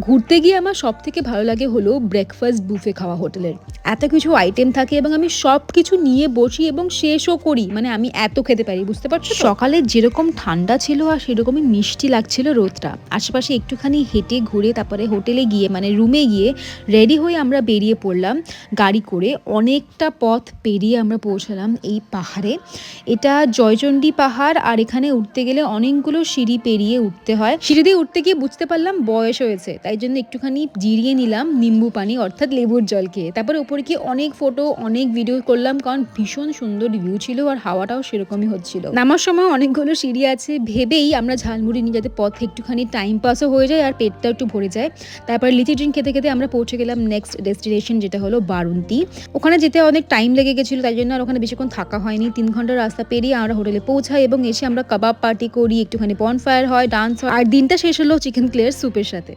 ঘুরতে গিয়ে আমার সব থেকে ভালো লাগে হলো ব্রেকফাস্ট বুফে খাওয়া হোটেলের। এত কিছু আইটেম থাকে এবং আমি সব কিছু নিয়ে বসি এবং শেষও করি। মানে আমি এত খেতে পারি, বুঝতে পারছ সকালে যেরকম ঠান্ডা ছিল আর সেরকমই মিষ্টি লাগছিল রোদটা। আশেপাশে একটুখানি হেঁটে ঘুরে তারপরে হোটেলে গিয়ে মানে রুমে গিয়ে রেডি হয়ে আমরা বেরিয়ে পড়লাম গাড়ি করে। অনেকটা পথ পেরিয়ে আমরা পৌঁছালাম এই পাহাড়ে। এটা জয়চণ্ডী পাহাড় আর এখানে উঠতে গেলে অনেকগুলো সিঁড়ি পেরিয়ে উঠতে হয়। সিঁড়ি দিয়ে উঠতে গিয়ে বুঝতে পারলাম বয়স হয়েছে। তাই জন্য একটুখানি জিরিয়ে নিলাম নিম্বু পানি, অর্থাৎ লেবুর জল খেয়ে। তারপরে উপরে গিয়ে অনেক ফটো অনেক ভিডিও করলাম, কারণ ভীষণ সুন্দর ভিউ ছিল আর হাওয়াটাও সেরকমই হচ্ছিল। নামার সময় অনেকগুলো সিঁড়ি আছে, ভেবেই আমরা ঝালমুড়ি নিয়ে যাতে পথে একটুখানি টাইম পাসও হয়ে যায় আর পেটটা একটু ভরে যায়। তারপরে লিচি ড্রিঙ্ক খেতে খেতে আমরা পৌঁছে গেলাম নেক্সট ডেস্টিনেশন যেটা হলো বারুন্তি ওখানে যেতে অনেক টাইম লেগে গেছিল, তাই জন্য আর ওখানে বেশিক্ষণ থাকা হয়নি। তিন ঘণ্টার রাস্তা পেরিয়ে আমরা হোটেলে পৌঁছাই এবং এসে আমরা কাবাব পার্টি করি, একটুখানি বনফায়ার হয় ডান্স হয়। আর দিনটা শেষ হলো চিকেন ক্লিয়ার স্যুপের সাথে।